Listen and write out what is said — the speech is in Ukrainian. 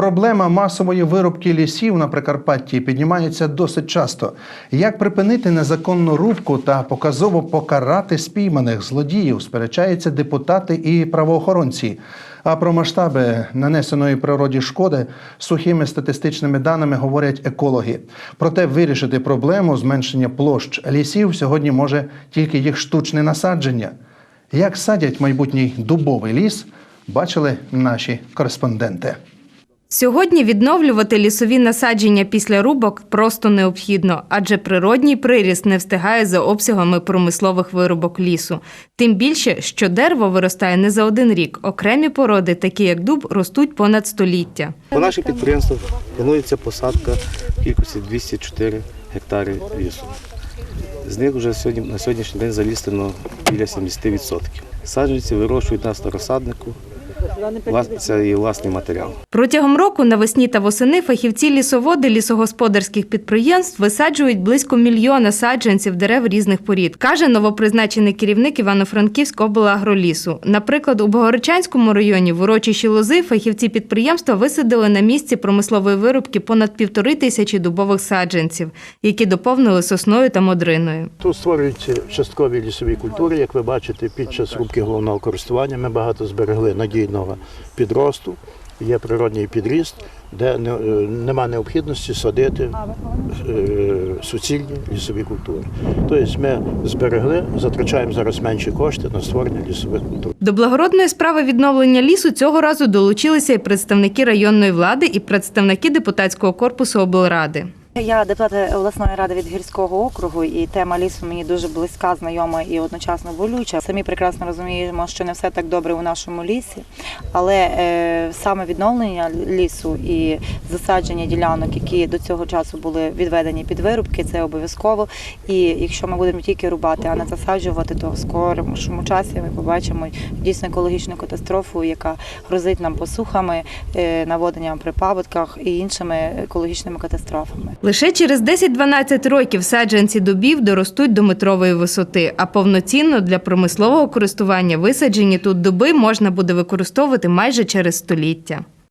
Проблема масової вирубки лісів на Прикарпатті піднімається досить часто. Як припинити незаконну рубку та показово покарати спійманих злодіїв, сперечаються депутати і правоохоронці. А про масштаби нанесеної природі шкоди сухими статистичними даними говорять екологи. Проте вирішити проблему зменшення площ лісів сьогодні може тільки їх штучне насадження. Як садять майбутній дубовий ліс, бачили наші кореспонденти. Сьогодні відновлювати лісові насадження після рубок просто необхідно, адже природній приріст не встигає за обсягами промислових вирубок лісу. Тим більше, що дерево виростає не за один рік. Окремі породи, такі як дуб, ростуть понад століття. По наших підприємствах планується посадка кількості 204 гектари лісу. З них вже сьогодні, на сьогоднішній день залістено біля 70%. Саджанці вирощують на старосаднику, це є власний матеріал. Протягом року навесні та восени фахівці лісоводи лісогосподарських підприємств висаджують близько мільйона саджанців дерев різних порід, каже новопризначений керівник Івано-Франківського облагролісу. Наприклад, у Богородчанському районі в урочищі лози фахівці підприємства висадили на місці промислової вирубки понад півтори тисячі дубових саджанців, які доповнили сосною та модриною. Тут створюються часткові лісові культури. Як ви бачите, під час рубки головного користування ми багато зберегли надійного підросту. Є природній підріст, де не, е, нема необхідності садити е, суцільні лісові культури. Тобто ми зберегли, затрачаємо зараз менші кошти на створення лісових культур. До благородної справи відновлення лісу цього разу долучилися і представники районної влади, і представники депутатського корпусу облради. Я депутат обласної ради від гірського округу, і тема лісу мені дуже близька, знайома і одночасно болюча. Самі прекрасно розуміємо, що не все так добре у нашому лісі, але е, саме відновлення лісу і засадження ділянок, які до цього часу були відведені під вирубки, це обов'язково. І якщо ми будемо тільки рубати, а не засаджувати, то в скорому часі ми побачимо дійсно екологічну катастрофу, яка грозить нам посухами, е, наводенням при паводках і іншими екологічними катастрофами. Лише через 10-12 років саджанці дубів доростуть до метрової висоти, а повноцінно для промислового користування висаджені тут дуби можна буде використовувати майже через століття.